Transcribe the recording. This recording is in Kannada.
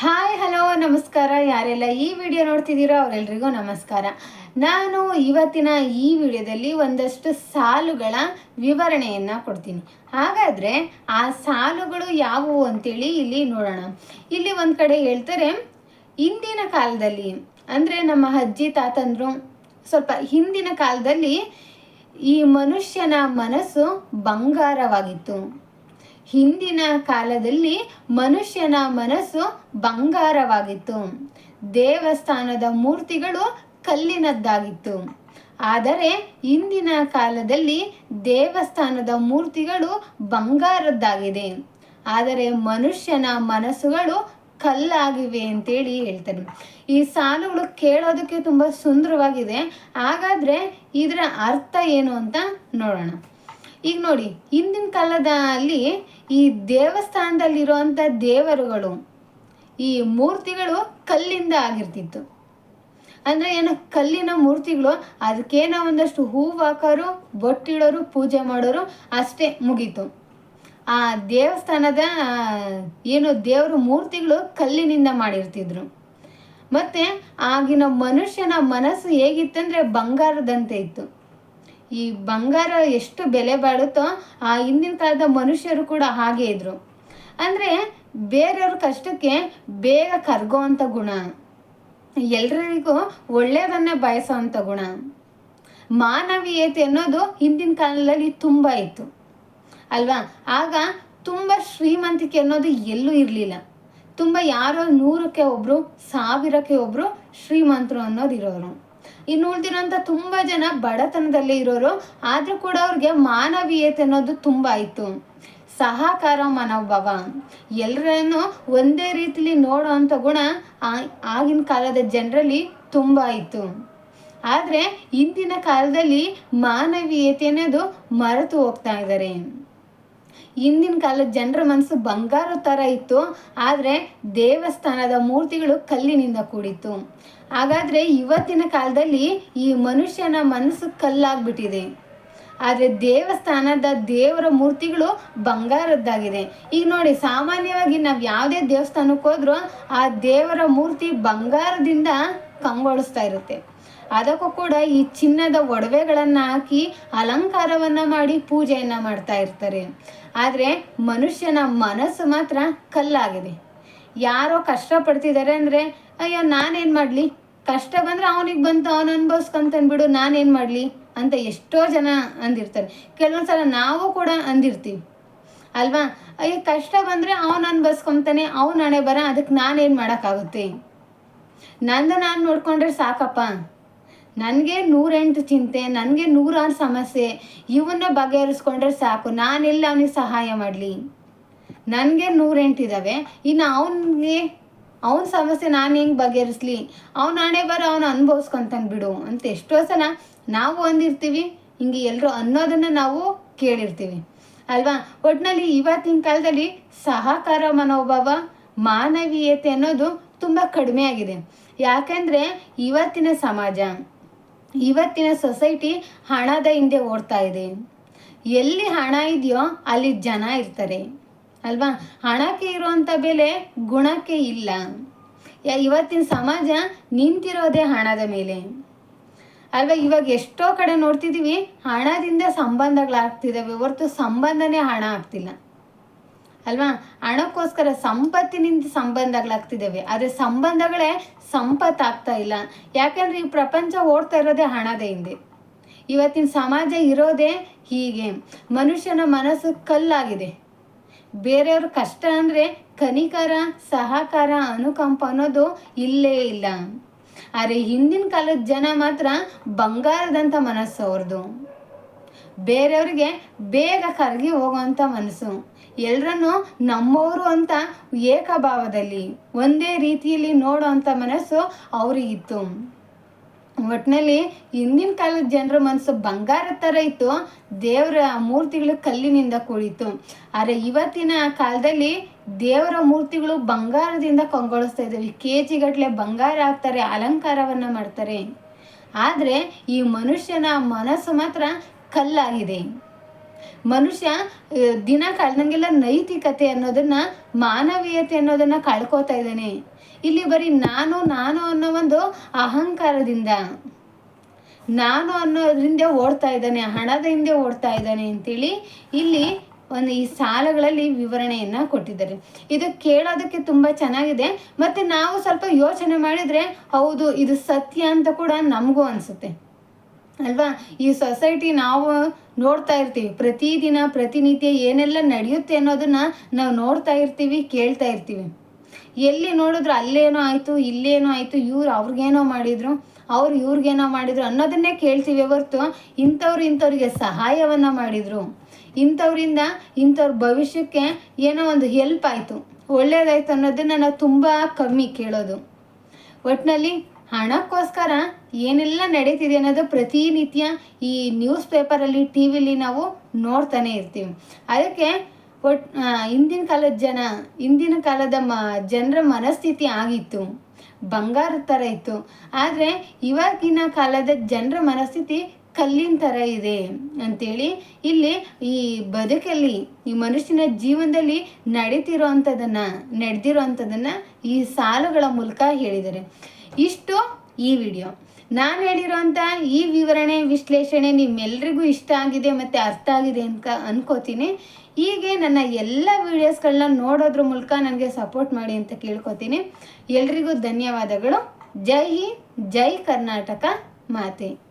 ಹಾಯ್, ಹಲೋ, ನಮಸ್ಕಾರ. ಯಾರೆಲ್ಲ ಈ ವಿಡಿಯೋ ನೋಡ್ತಿದ್ದೀರೋ ಅವರೆಲ್ರಿಗೂ ನಮಸ್ಕಾರ. ನಾನು ಇವತ್ತಿನ ಈ ವಿಡಿಯೋದಲ್ಲಿ ಒಂದಷ್ಟು ಸಾಲುಗಳ ವಿವರಣೆಯನ್ನು ಕೊಡ್ತೀನಿ. ಹಾಗಾದರೆ ಆ ಸಾಲುಗಳು ಯಾವುವು ಅಂತೇಳಿ ಇಲ್ಲಿ ನೋಡೋಣ. ಇಲ್ಲಿ ಒಂದು ಕಡೆ ಹೇಳ್ತಾರೆ, ಇಂದಿನ ಕಾಲದಲ್ಲಿ, ಅಂದರೆ ನಮ್ಮ ಅಜ್ಜಿ, ತಾತಂದ್ರು, ಸ್ವಲ್ಪ ಹಿಂದಿನ ಕಾಲದಲ್ಲಿ ಈ ಮನುಷ್ಯನ ಮನಸ್ಸು ಬಂಗಾರವಾಗಿತ್ತು. ಹಿಂದಿನ ಕಾಲದಲ್ಲಿ ಮನುಷ್ಯನ ಮನಸ್ಸು ಬಂಗಾರವಾಗಿತ್ತು. ದೇವಸ್ಥಾನದ ಮೂರ್ತಿಗಳು ಕಲ್ಲಿನದ್ದಾಗಿತ್ತು. ಆದರೆ ಇಂದಿನ ಕಾಲದಲ್ಲಿ ದೇವಸ್ಥಾನದ ಮೂರ್ತಿಗಳು ಬಂಗಾರದ್ದಾಗಿದೆ. ಆದರೆ ಮನುಷ್ಯನ ಮನಸ್ಸುಗಳು ಕಲ್ಲಾಗಿವೆ ಅಂತೇಳಿ ಹೇಳ್ತಾರೆ. ಈ ಸಾಲುಗಳು ಕೇಳೋದಕ್ಕೆ ತುಂಬ ಸುಂದರವಾಗಿದೆ. ಹಾಗಾದರೆ ಇದರ ಅರ್ಥ ಏನು ಅಂತ ನೋಡೋಣ. ಈಗ ನೋಡಿ, ಹಿಂದಿನ ಕಾಲದಲ್ಲಿ ಈ ದೇವಸ್ಥಾನದಲ್ಲಿರುವಂಥ ದೇವರುಗಳು, ಈ ಮೂರ್ತಿಗಳು ಕಲ್ಲಿಂದ ಆಗಿರ್ತಿತ್ತು. ಅಂದರೆ ಏನು, ಕಲ್ಲಿನ ಮೂರ್ತಿಗಳು, ಅದಕ್ಕೇನೋ ಒಂದಷ್ಟು ಹೂವು ಹಾಕೋರು ಬೊಟ್ಟಿಡೋರು ಪೂಜೆ ಮಾಡೋರು ಅಷ್ಟೇ ಮುಗೀತು. ಆ ದೇವಸ್ಥಾನದ ಏನು ದೇವರ ಮೂರ್ತಿಗಳು ಕಲ್ಲಿನಿಂದ ಮಾಡಿರ್ತಿದ್ರು. ಮತ್ತು ಆಗಿನ ಮನುಷ್ಯನ ಮನಸ್ಸು ಹೇಗಿತ್ತಂದರೆ ಬಂಗಾರದಂತೆ ಇತ್ತು. ಈ ಬಂಗಾರ ಎಷ್ಟು ಬೆಲೆ ಬಾಳುತ್ತೋ, ಆ ಹಿಂದಿನ ಕಾಲದ ಮನುಷ್ಯರು ಕೂಡ ಹಾಗೆ ಇದ್ರು. ಅಂದರೆ ಬೇರೆಯವ್ರ ಕಷ್ಟಕ್ಕೆ ಬೇಗ ಕರ್ಗೋವಂಥ ಗುಣ. ಎಲ್ರಿಗೂ ಒಳ್ಳೆಯದನ್ನೇ ಬಯಸೋವಂಥ ಗುಣ. ಮಾನವೀಯತೆ ಅನ್ನೋದು ಹಿಂದಿನ ಕಾಲದಲ್ಲಿ ತುಂಬ ಇತ್ತು. ಅಲ್ವಾ? ಆಗ ತುಂಬ ಶ್ರೀಮಂತಿಕೆ ಅನ್ನೋದು ಎಲ್ಲೂ ಇರಲಿಲ್ಲ. ತುಂಬ ಯಾರೋ ನೂರಕ್ಕೆ ಒಬ್ಬರು ಸಾವಿರಕ್ಕೆ ಒಬ್ಬರು ಶ್ರೀಮಂತರು ಅನ್ನೋದು ಇರೋರು. ಇನ್ನು ಉಳಿದಿರೋಂಥ ತುಂಬ ಜನ ಬಡತನದಲ್ಲಿ ಇರೋರು, ಆದರೂ ಕೂಡ ಅವ್ರಿಗೆ ಮಾನವೀಯತೆ ಅನ್ನೋದು ತುಂಬ ಇತ್ತು. ಸಹಕಾರ ಮನೋಭಾವ ಎಲ್ಲರನ್ನು ಒಂದೇ ರೀತಿಲಿ ನೋಡೋ ಅಂಥ ಗುಣ ಆಗಿನ ಕಾಲದ ಜನರಲ್ಲಿ ತುಂಬ ಇತ್ತು. ಆದರೆ, ಇಂದಿನ ಕಾಲದಲ್ಲಿ ಮಾನವೀಯತೆ ಅನ್ನೋದು ಮರೆತು ಹೋಗ್ತಾ ಇದ್ದಾರೆ ಹಿಂದಿನ ಕಾಲದ ಜನರ ಮನಸ್ಸು ಬಂಗಾರ ಥರ ಇತ್ತು, ಆದರೆ ದೇವಸ್ಥಾನದ ಮೂರ್ತಿಗಳು ಕಲ್ಲಿನಿಂದ ಕೂಡಿತ್ತು. ಹಾಗಾದರೆ ಇವತ್ತಿನ ಕಾಲದಲ್ಲಿ ಈ ಮನುಷ್ಯನ ಮನಸ್ಸು ಕಲ್ಲಾಗ್ಬಿಟ್ಟಿದೆ. ಆದರೆ ದೇವಸ್ಥಾನದ ದೇವರ ಮೂರ್ತಿಗಳು ಬಂಗಾರದ್ದಾಗಿದೆ. ಈಗ ನೋಡಿ, ಸಾಮಾನ್ಯವಾಗಿ ನಾವು ಯಾವುದೇ ದೇವಸ್ಥಾನಕ್ಕೆ ಹೋದ್ರೂ ಆ ದೇವರ ಮೂರ್ತಿ ಬಂಗಾರದಿಂದ ಕಂಗೊಳಿಸ್ತಾ ಇರುತ್ತೆ. ಅದಕ್ಕೂ ಕೂಡ ಈ ಚಿನ್ನದ ಒಡವೆಗಳನ್ನು ಹಾಕಿ ಅಲಂಕಾರವನ್ನು ಮಾಡಿ ಪೂಜೆಯನ್ನು ಮಾಡ್ತಾ ಇರ್ತಾರೆ. ಆದರೆ ಮನುಷ್ಯನ ಮನಸ್ಸು ಮಾತ್ರ ಕಲ್ಲಾಗಿದೆ. ಯಾರೋ ಕಷ್ಟಪಡ್ತಿದ್ದಾರೆ ಅಂದರೆ, ಅಯ್ಯೋ, ನಾನೇನು ಮಾಡಲಿ? ಕಷ್ಟ ಬಂದರೆ ಅವನಿಗೆ ಬಂತು, ಅವನು ಅನ್ಭವಿಸ್ಕೊಂತನ್ಬಿಡು ನಾನೇನು ಮಾಡಲಿ? ಅಂತ ಎಷ್ಟೋ ಜನ ಅಂದಿರ್ತಾರೆ. ಕೆಲವೊಂದು ಸಲ ನಾವು ಕೂಡ ಅಂದಿರ್ತೀವಿ. ಅಲ್ವಾ? ಅಯ್ಯೋ, ಕಷ್ಟ ಬಂದರೆ ಅವನು ಅನ್ಬಸ್ಕೊಂತಾನೆ ಅವ್ನು ಹಣೆ ಬರ ಅದಕ್ಕೆ ನಾನೇನು ಮಾಡೋಕ್ಕಾಗುತ್ತೆ? ನಂದು ನಾನು ನೋಡ್ಕೊಂಡ್ರೆ ಸಾಕಪ್ಪ. ನನಗೆ ನೂರೆಂಟು ಚಿಂತೆ, ನನಗೆ ನೂರಾರು ಸಮಸ್ಯೆ, ಇವನ್ನ ಬಗೆಹರಿಸ್ಕೊಂಡ್ರೆ ಸಾಕು, ನಾನೆಲ್ಲ ಅವನಿಗೆ ಸಹಾಯ ಮಾಡಲಿ? ನನಗೆ ನೂರೆಂಟಿದ್ದಾವೆ ಇನ್ನು ಅವನಿಗೆ, ಅವನ ಸಮಸ್ಯೆ ನಾನು ಹೆಂಗೆ ಬಗೆಹರಿಸ್ಲಿ? ಅವ್ನು ಹಣೆ ಬರ ಅವನು ಅನುಭವಿಸ್ಕೊಂತಾನೆ ಬಿಡು. ಅಂತ ಎಷ್ಟೋ ಸಲ ನಾವು ಅಂದಿರ್ತೀವಿ, ಹಿಂಗೆ ಎಲ್ಲರೂ ಅನ್ನೋದನ್ನು ನಾವು ಕೇಳಿರ್ತೀವಿ. ಅಲ್ವಾ? ಒಟ್ಟಿನಲ್ಲಿ ಇವತ್ತಿನ ಕಾಲದಲ್ಲಿ ಸಹಕಾರ ಮನೋಭಾವ, ಮಾನವೀಯತೆ ಅನ್ನೋದು ತುಂಬ ಕಡಿಮೆ ಆಗಿದೆ. ಯಾಕೆಂದರೆ ಇವತ್ತಿನ ಸಮಾಜ ಇವತ್ತಿನ ಸೊಸೈಟಿ ಹಣದ ಹಿಂದೆ ಓಡ್ತಾ ಇದೆ. ಎಲ್ಲಿ ಹಣ ಇದೆಯೋ ಅಲ್ಲಿ ಜನ ಇರ್ತಾರೆ. ಅಲ್ವಾ? ಹಣಕ್ಕೆ ಇರುವಂಥ ಬೆಲೆ ಗುಣಕ್ಕೆ ಇಲ್ಲ. ಇವತ್ತಿನ ಸಮಾಜ ನಿಂತಿರೋದೇ ಹಣದ ಮೇಲೆ. ಅಲ್ವಾ? ಇವಾಗ ಎಷ್ಟೋ ಕಡೆ ನೋಡ್ತಿದ್ದೀವಿ ಹಣದಿಂದ ಸಂಬಂಧಗಳಾಗ್ತಿದ್ದಾವೆ ಹೊರತು ಸಂಬಂಧನೇ ಹಣ ಆಗ್ತಿಲ್ಲ. ಅಲ್ವಾ? ಹಣಕ್ಕೋಸ್ಕರ ಸಂಪತ್ತಿನಿಂದ ಸಂಬಂಧಗಳಾಗ್ತಿದ್ದಾವೆ. ಆದರೆ ಸಂಬಂಧಗಳೇ ಸಂಪತ್ತು ಆಗ್ತಾ ಇಲ್ಲ. ಯಾಕಂದ್ರೆ ಈ ಪ್ರಪಂಚ ಓಡ್ತಾ ಇರೋದೇ ಹಣದ ಹಿಂದೆ. ಇವತ್ತಿನ ಸಮಾಜ ಇರೋದೇ ಹೀಗೆ. ಮನುಷ್ಯನ ಮನಸ್ಸು ಕಲ್ಲಾಗಿದೆ. ಬೇರೆಯವ್ರ ಕಷ್ಟ ಅಂದರೆ ಕನಿಕರ, ಸಹಕಾರ, ಅನುಕಂಪ ಅನ್ನೋದು ಇಲ್ಲೇ ಇಲ್ಲ. ಆದರೆ ಹಿಂದಿನ ಕಾಲದ ಜನ ಮಾತ್ರ ಬಂಗಾರದಂಥ ಮನಸ್ಸು ಅವ್ರದ್ದು ಬೇರೆಯವ್ರಿಗೆ ಬೇಗ ಕರಗಿ ಹೋಗುವಂಥ ಮನಸ್ಸು. ಎಲ್ಲರನ್ನು ನಮ್ಮವರು ಅಂತ ಏಕಭಾವದಲ್ಲಿ, ಒಂದೇ ರೀತಿಯಲ್ಲಿ ನೋಡೋವಂಥ ಮನಸ್ಸು ಅವರಿಗಿತ್ತು. ಒಟ್ಟಿನಲ್ಲಿ ಹಿಂದಿನ ಕಾಲದ ಜನರ ಮನಸ್ಸು ಬಂಗಾರದ ಥರ ಇತ್ತು, ದೇವರ ಮೂರ್ತಿಗಳು ಕಲ್ಲಿನಿಂದ ಕೂಡಿತ್ತು. ಆದರೆ ಇವತ್ತಿನ ಕಾಲದಲ್ಲಿ ದೇವರ ಮೂರ್ತಿಗಳು ಬಂಗಾರದಿಂದ ಕಂಗೊಳಿಸ್ತಾ ಇದ್ದಾವೆ ಕೆ ಜಿಗಟ್ಟಲೆ ಬಂಗಾರ ಹಾಕ್ತಾರೆ, ಅಲಂಕಾರವನ್ನು ಮಾಡ್ತಾರೆ. ಆದರೆ ಈ ಮನುಷ್ಯನ ಮನಸ್ಸು ಮಾತ್ರ ಕಲ್ಲಾಗಿದೆ. ಮನುಷ್ಯ ದಿನ ಕಳೆದಂಗೆಲ್ಲ ನೈತಿಕತೆ ಅನ್ನೋದನ್ನ, ಮಾನವೀಯತೆ ಅನ್ನೋದನ್ನ ಕಳ್ಕೊತಾ ಇದ್ದಾನೆ. ಇಲ್ಲಿ ಬರೀ ನಾನು ನಾನು ಅನ್ನೋ ಒಂದು ಅಹಂಕಾರದಿಂದ, ನಾನು ಅನ್ನೋದ್ರಿಂದ ಓಡ್ತಾ ಇದ್ದಾನೆ, ಹಣದ ಹಿಂದೆ ಓಡ್ತಾ ಇದ್ದಾನೆ ಅಂತೇಳಿ ಇಲ್ಲಿ ಒಂದು ಈ ಸಾಲಗಳಲ್ಲಿ ವಿವರಣೆಯನ್ನ ಕೊಟ್ಟಿದ್ದಾರೆ. ಇದು ಕೇಳೋದಕ್ಕೆ ತುಂಬಾ ಚೆನ್ನಾಗಿದೆ. ಮತ್ತೆ ನಾವು ಸ್ವಲ್ಪ ಯೋಚನೆ ಮಾಡಿದ್ರೆ ಹೌದು, ಇದು ಸತ್ಯ ಅಂತ ಕೂಡ ನಮಗೂ ಅನ್ಸುತ್ತೆ. ಅಲ್ವಾ? ಈ ಸೊಸೈಟಿ ನಾವು ನೋಡ್ತಾ ಇರ್ತೀವಿ. ಪ್ರತಿದಿನ, ಪ್ರತಿನಿತ್ಯ ಏನೆಲ್ಲ ನಡೆಯುತ್ತೆ ಅನ್ನೋದನ್ನ ನಾವು ನೋಡ್ತಾ ಇರ್ತೀವಿ, ಕೇಳ್ತಾ ಇರ್ತೀವಿ. ಎಲ್ಲಿ ನೋಡಿದ್ರು ಅಲ್ಲೇನೋ ಆಯಿತು, ಇಲ್ಲೇನೋ ಆಯಿತು, ಇವ್ರು ಅವ್ರಿಗೇನೋ ಮಾಡಿದ್ರು, ಅವ್ರು ಇವ್ರಿಗೇನೋ ಮಾಡಿದ್ರು ಅನ್ನೋದನ್ನೇ ಕೇಳ್ತೀವಿ ಹೊರ್ತು ಇಂಥವ್ರು ಇಂಥವ್ರಿಗೆ ಸಹಾಯವನ್ನ ಮಾಡಿದ್ರು. ಇಂಥವ್ರಿಂದ ಇಂಥವ್ರ ಭವಿಷ್ಯಕ್ಕೆ ಏನೋ ಒಂದು ಹೆಲ್ಪ್ ಆಯಿತು. ಒಳ್ಳೇದಾಯ್ತು ಅನ್ನೋದನ್ನ ನಾವು ತುಂಬ ಕಮ್ಮಿ ಕೇಳೋದು. ಒಟ್ಟಿನಲ್ಲಿ ಹಣಕ್ಕೋಸ್ಕರ ಏನೆಲ್ಲ ನಡೀತಿದೆ ಅನ್ನೋದು ಪ್ರತಿನಿತ್ಯ ಈ ನ್ಯೂಸ್ ಪೇಪರಲ್ಲಿ ಟಿ ವಿಲಿ ನಾವು ನೋಡ್ತಾನೆ ಇರ್ತೀವಿ. ಅದಕ್ಕೆ ಒಟ್ ಹಿಂದಿನ ಕಾಲದ ಜನ ಹಿಂದಿನ ಕಾಲದ ಮ, ಜನರ ಮನಸ್ಥಿತಿ ಆಗಿತ್ತು. ಬಂಗಾರದ ಥರ ಇತ್ತು. ಆದರೆ ಇವಾಗಿನ ಕಾಲದ ಜನರ ಮನಸ್ಥಿತಿ ಕಲ್ಲಿನ ಥರ ಇದೆ ಅಂತೇಳಿ ಇಲ್ಲಿ ಈ ಬದುಕಲ್ಲಿ, ಈ ಮನುಷ್ಯನ ಜೀವನದಲ್ಲಿ ನಡೀತಿರೋ ಅಂಥದ್ದನ್ನು ನಡೆದಿರೋ ಅಂಥದ್ದನ್ನು ಈ ಸಾಲುಗಳ ಮೂಲಕ ಹೇಳಿದ್ದಾರೆ. ಇಷ್ಟು ಈ ವಿಡಿಯೋ. ನಾನು ಹೇಳಿರೋಂಥ ಈ ವಿವರಣೆ, ವಿಶ್ಲೇಷಣೆ ನಿಮ್ಮೆಲ್ರಿಗೂ ಇಷ್ಟ ಆಗಿದೆ ಮತ್ತು ಅರ್ಥ ಆಗಿದೆ ಅಂತ ಅನ್ಕೋತೀನಿ. ಹೀಗೆ ನನ್ನ ಎಲ್ಲ ವೀಡಿಯೋಸ್ಗಳನ್ನ ನೋಡೋದ್ರ ಮೂಲಕ ನನಗೆ ಸಪೋರ್ಟ್ ಮಾಡಿ ಅಂತ ಕೇಳ್ಕೊತೀನಿ. ಎಲ್ರಿಗೂ ಧನ್ಯವಾದಗಳು. ಜೈ ಹಿಂದ್, ಜೈ ಕರ್ನಾಟಕ ಮಾತೆ.